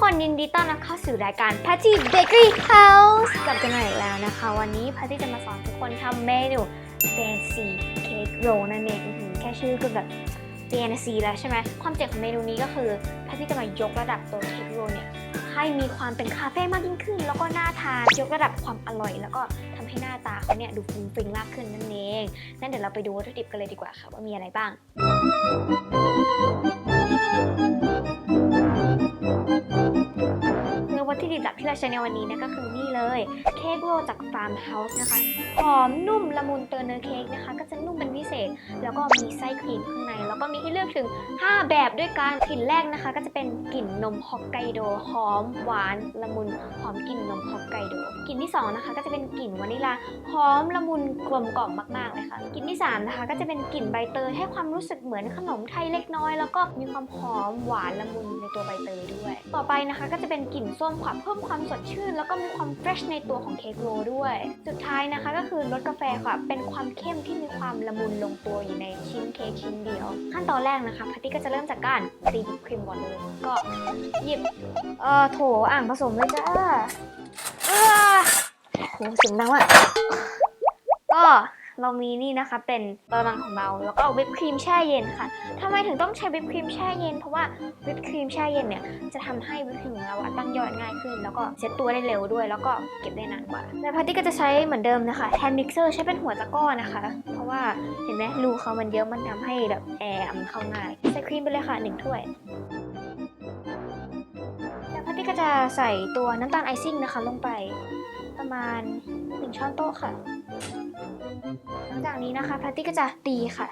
คนยินดีต้อนรับเข้าสู่รายการ Patty Bakery House กลับกันมาอีกแล้วนะคะ วันนี้ Patty จะมาสอนทุกคนทำเมนู Fancy Cake Roll นั่นเองแค่ชื่อก็แบบ Fancy แล้วใช่ไหมความเจ๋งของเมนูนี้ก็คือ Patty จะมายกระดับตัว Cake Roll เนี่ยให้มีความเป็นคาเฟ่มากยิ่งขึ้น แล้วก็น่าทานยกระดับความอร่อย แล้วก็ทำให้หน้าตาเขาเนี่ยดูฟุ้งฟิ้งมากขึ้นนั่นเองงั้นเดี๋ยวเราไปดูวัตถุดิบกันเลยดีกว่าค่ะว่ามีอะไรบ้าง วัตถุดิบหลักที่เราใช้ในวันนี้นะก็คือนี่เลย เค้กโรลจากฟาร์มเฮาส์นะคะ หอมนุ่มละมุนตัวเนื้อเค้กนะคะ ก็จะนุ่มเป็นพิเศษ แล้วก็มีไส้ครีมข้างใน แล้วก็มีให้เลือกถึง 5 แบบด้วยกันกลิ่นแรกนะคะ ก็จะเป็นกลิ่นนมฮอกไกโดหอมหวานละมุนหอมกลิ่นนมฮอกไกโดกลิ่นที่สองนะคะก็จะเป็นกลิ่นวานิลาหอมละมุนกลมกล่อมมากๆเลยค่ะกลิ่นที่สามนะคะก็จะเป็นกลิ่นใบเตยให้ความรู้สึกเหมือนขนมไทยเล็กน้อย แล้วก็มีความหอมหวานละมุนในตัวใบเตยด้วย ต่อไปนะคะก็จะเป็นกลิ่นส้มขวับเพิ่มความสดชื่น แล้วก็มีความเฟรชในตัวของเค้กโรด้วย สุดท้ายนะคะก็คือรสกาแฟค่ะ เป็นความเข้มที่มีความละมุนลงตัวอยู่ในชิ้นเค้กชิ้นเดียว ขั้นตอนแรกนะคะพัตตี้ก็จะเริ่มจากการตีวิปครีมก่อนเลยก็หยิบเอ่อโถอ่างผสมเลยจ้าเออโหเสียงดังอะก็ เรามีนี่นะคะ เป็นกระมังของเราแล้วก็วิปครีมแช่เย็นค่ะทำไมถึงต้องใช้วิปครีมแช่เย็นเพราะว่าวิปครีมแช่เย็นเนี่ยจะทำให้วิปครีมของเราตั้งยอดง่ายขึ้น แล้วก็เซ็ตตัวได้เร็วด้วย แล้วก็เก็บได้นานกว่าแล้วพัตตี้ก็จะใช้เหมือนเดิมนะคะแฮนมิกเซอร์ใช้เป็นหัวตะกร้อนะคะ เพราะว่าเห็นไหมรูเขามันเยอะมันทำให้แบบแอร์มันเข้าง่ายใส่ครีมไปเลยค่ะหนึ่งถ้วยแล้วพัตตี้ก็จะใส่ตัวน้ำตาลไอซิ่งนะคะลงไปประมาณหนึ่งช้อนโต๊ะค่ะ จากนี้นะคะแพตตี้ก็จะตีค่ะ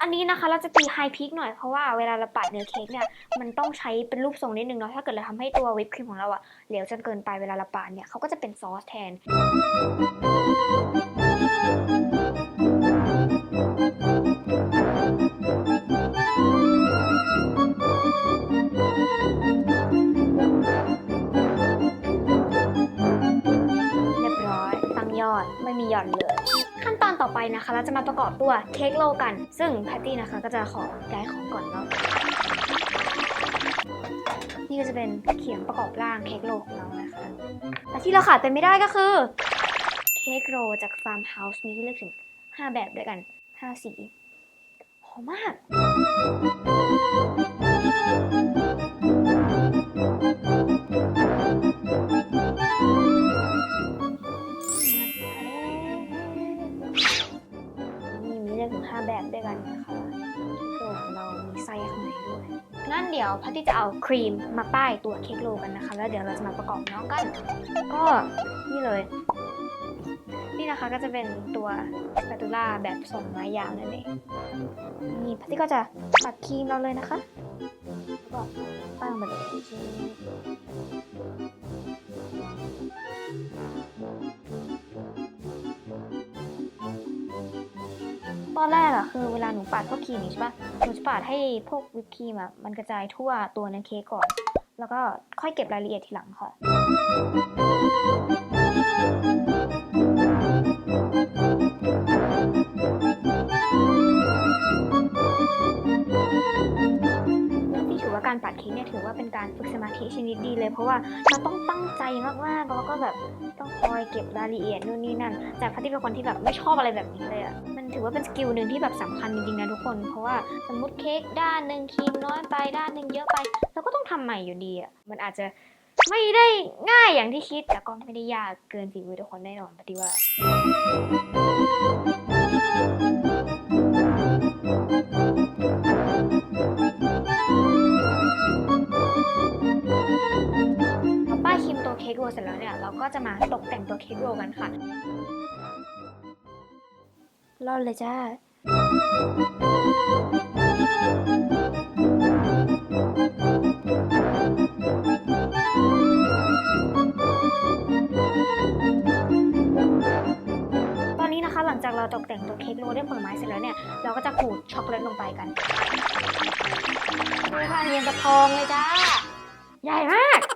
อันนี้นะคะเราจะตีไฮพิกหน่อยเพราะว่าเวลาเราปาดเนื้อเค้กเนี่ยมันต้องใช้เป็นรูปทรงนิดนึงเนาะถ้าเกิดเราทำให้ตัววิปครีมของเราอะเหลวจนเกินไปเวลาเราปาดเนี่ยเขาก็จะเป็นซอสแทน ยอด ไม่มีหย่อนเลย ขั้นตอนต่อไปนะคะ เราจะมาประกอบตัวเค้กโลกัน ซึ่งแพตตี้นะคะก็จะขอย้ายของก่อนเนาะนี่ก็จะเป็นเขียงประกอบร่างเค้กโลของเรานะคะและที่เราขาดไปไม่ได้ก็คือเค้กโรลจากฟาร์มเฮาส์มีให้เลือกถึง 5 แบบด้วยกัน 5 สีหอมมากนี่ 5 แบบด้วยกันนะคะส่วเรามีไส้ข้างในด้วยงั้นเดี๋ยวพัตตี้จะเอาครีมมาป้ายตัวเค้กโลกันนะคะ แล้วเดี๋ยวเราจะมาประกอบน้องกัน ก็นี่เลย นี่นะคะก็จะเป็นตัวสปาตูล่าแบบทรงไม้ยาวนั่นเองนี่พัตตี้ก็จะปัดครีมเราเลยนะคะแล้วก็ป้ายลงมาเลย อนแรกอะคือเวลาหนูปาดพวกครีมนี่ใช่ปะหนูจะปาดให้พวกวิปครีมอะมันกระจายทั่วตัวเนื้อเค้กก่อน แล้วก็ค่อยเก็บรายละเอียดทีหลังค่ะ การฝึกสมาธิชนิดดีเลย เพราะว่าเราต้องตั้งใจมากๆแล้วก็แบบต้องคอยเก็บรายละเอียดนู่นนี่นั่นแต่พัตตี้เป็นคนที่แบบไม่ชอบอะไรแบบนี้เลยอะมันถือว่าเป็นสกิลหนึ่งที่แบบสำคัญจริงๆนะทุกคน เพราะว่าสมมติเค้กด้านหนึ่งครีมน้อยไปด้านหนึ่งเยอะไปเราก็ต้องทำใหม่อยู่ดีอะมันอาจจะไม่ได้ง่ายอย่างที่คิดแต่ก็ไม่ได้ยากเกินฝีมือทุกคนแน่นอนพัตตี้ว่าพ ค้กโรลเสร็จแล้วเนี่ยเราก็จะมาตกแต่งตัวเค้กโรลกันค่ะรอนเลยจ้าตอนนี้นะคะหลังจากเราตกแต่งตัวเค้กโรลด้วยผลไม้เสร็จแล้วเนี่ย เราก็จะขูดช็อกโกแลตลงไปกันดูค่ะเรียงกระทองเลยจ้า ใหญ่มาก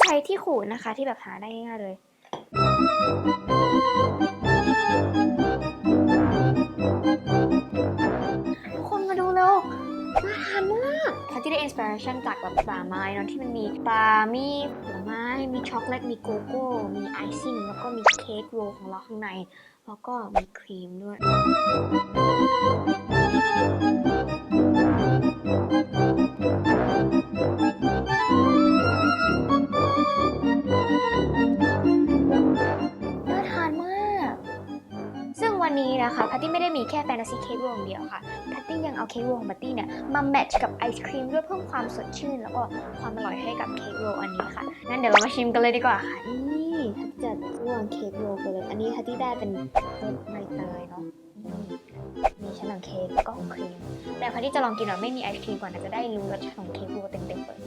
ใช้ที่ขูดนะคะ ที่แบบหาได้ง่ายๆเลย ทุกคนมาดูเร็วน่าทพัตตี้ได้อินสปิเรชันจากแบบปลาไม้เนาะที่มันมีปลา มีผลไม้ มีช็อกโกแลต มีโกโก้ มีไอซิ่ง แล้วก็มีเค้กโรลของเราข้างใน แล้วก็มีครีมด้วย นะคะพัตตี้ไม่ได้มีแค่แฟนตาซีเค้กโร่งเดียวค่ะพัตตี้ยังเอาเค้กโรลของพัตตี้เนี่ยมาแมทช์กับไอศครีมด้วยเพิ่มความสดชื่น แล้วก็ความอร่อยให้กับเค้กโรอันนี้ค่ะงั้นเดี๋ยวเรามาชิมกันเลยดีกว่าค่ะนี่พัตตี้จะลองเค้กโรลกันเลยอันนี้พัตตี้ได้เป็นรสใบเตยเนาะมีชั้นของเค้กก็ของครีม แต่พัตตี้จะลองกินแบบไม่มีไอศครีมก่อนจะได้รู้รสชาติของเค้กโรเต็มๆเลย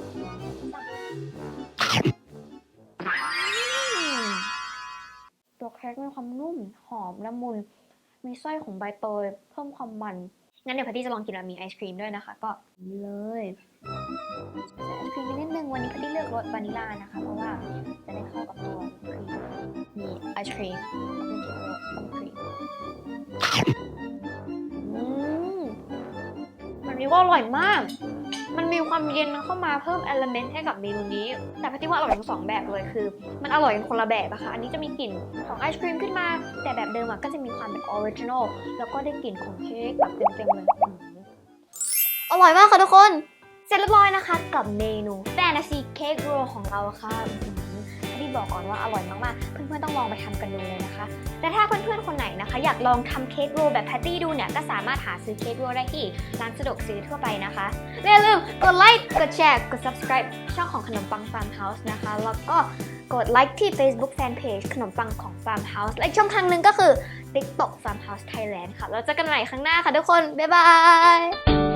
ตัวเค้กมีความนุ่มหอมละมุน มีไส้ของใบเตยเพิ่มความมัน งั้นเดี๋ยวพัตตี้จะลองกินแบบมีไอศครีมด้วยนะคะ ก็นี่เลยไอศครีมนิดนึงวันนี้พัตตี้เลือกรสวานิลานะคะ เพราะว่าจะได้เข้ากับตัวครีมมีไอศครีมแล้วก็มีเค้กรสต้มครีมอืมมันนี้ว่าอร่อยมาก มีความเย็นเข้ามาเพิ่มเอลเมนต์ให้กับเมนูนี้ แต่พัตตี้ว่าอร่อยทั้งสองแบบเลยคือ มันอร่อยกันคนละแบบอะค่ะ อันนี้จะมีกลิ่นของไอศครีมขึ้นมา แต่แบบเดิมอะก็จะมีความเป็นออริจินอลแล้วก็ได้กลิ่นของเค้กแบบเต็มๆเลยอร่อยมากค่ะทุกคน เสร็จเรียบร้อยนะคะ กับเมนูแฟนตาซีเค้กโรลของเราค่ะ ที่บอกก่อนว่าอร่อยมากๆ เพื่อนๆต้องลองไปทำกันดูเลยนะคะแต่ถ้าเพื่อนๆคนไหนนะคะ อยากลองทำเค้กโรลแบบแพตตี้ดูเนี่ยก็สามารถหาซื้อเค้กโรลได้ที่ร้านสะดวกซื้อทั่วไปนะคะอย่าลืมกดไลค์กดแชร์กด subscribe ช่องของขนมปัง Farm House นะคะ แล้วก็กดไลค์ที่ Facebook Fanpage ขนมปังของ Farm House และช่องทางหนึ่งก็คือ TikTok Farm House Thailand ค่ะแล้วเจอกันใหม่ครั้งหน้าค่ะทุกคน บ๊ายบาย